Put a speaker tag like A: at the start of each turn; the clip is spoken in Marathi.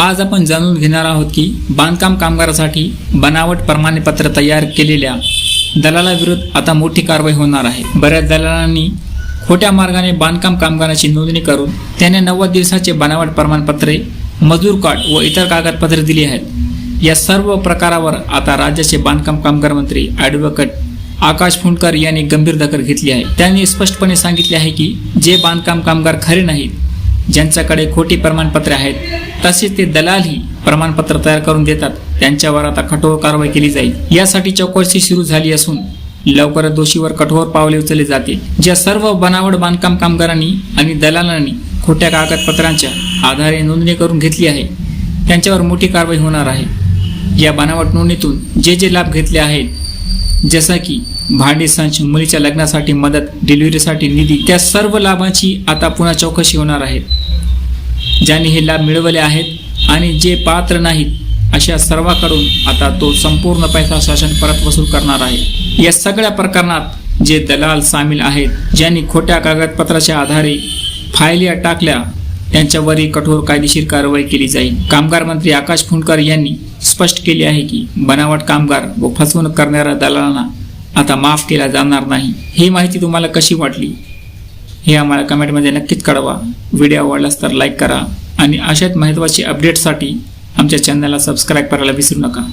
A: आज आपण जाणून घेणार आहोत की बांधकाम कामगारासाठी बनावट प्रमाणपत्र तयार केलेल्या दलालाविरुद्ध आता मोठी कारवाई होणार आहे. बऱ्याच दलालांनी खोट्या मार्गाने बांधकाम कामगाराची नोंदणी करून त्याने नव्वद दिवसाचे बनावट प्रमाणपत्रे मजूर कार्ड व इतर कागदपत्रे दिली आहेत. या सर्व प्रकारावर आता राज्याचे बांधकाम कामगार मंत्री ॲडव्होकेट आकाश फुंडकर यांनी गंभीर दखल घेतली आहे. त्यांनी स्पष्टपणे सांगितले आहे की जे बांधकाम कामगार खरे नाहीत ज्यांच्याकडे खोटी प्रमाणपत्रे आहेत तसेच ते दलालही प्रमाणपत्र तयार करून देतात. त्यांच्यावर आता कठोर कारवाई केली जाईल. यासाठी चौकशी सुरू झाली असून लवकरच दोषीवर कठोर पावले उचलले जाते ज्या सर्व बनावट बांधकाम कामगारांनी आणि दलालांनी खोट्या कागदपत्रांच्या आधारे नोंदणी करून घेतली आहे त्यांच्यावर मोठी कारवाई होणार आहे. या बनावट नोंदणीतून जे जे लाभ घेतले आहेत जसा की भांडे संच मुलीच्या लग्नासाठी मदत डिलिव्हरीसाठी निधी त्या सर्व लाभांची आता पुन्हा चौकशी होणार आहे. ज्यांनी हे लाभ मिळवले आहेत आणि जे पात्र नाहीत अशा सर्वांकडून आता तो संपूर्ण पैसा शासन परत वसूल करणार आहे. या सगळ्या प्रकरणात जे दलाल सामील आहेत ज्यांनी खोट्या कागदपत्राच्या आधारे फायल्या टाकल्या त्यांच्यावरही कठोर कायदेशीर कारवाई केली जाईल. कामगार मंत्री आकाश फुंडकर यांनी स्पष्ट केले आहे की बनावट कामगार व फसवणूक करणाऱ्या दलालांना आता माफ केला जाणार नाही. ही माहिती तुम्हाला कशी वाटली? हे आम्हाला कमेंटमध्ये नक्कीच कळवा. व्हिडिओ आवडलास तर लाईक करा. आणि अशाच महत्त्वाची अपडेटसाठी आमच्या चॅनलला सबस्क्राईब करायला विसरू नका.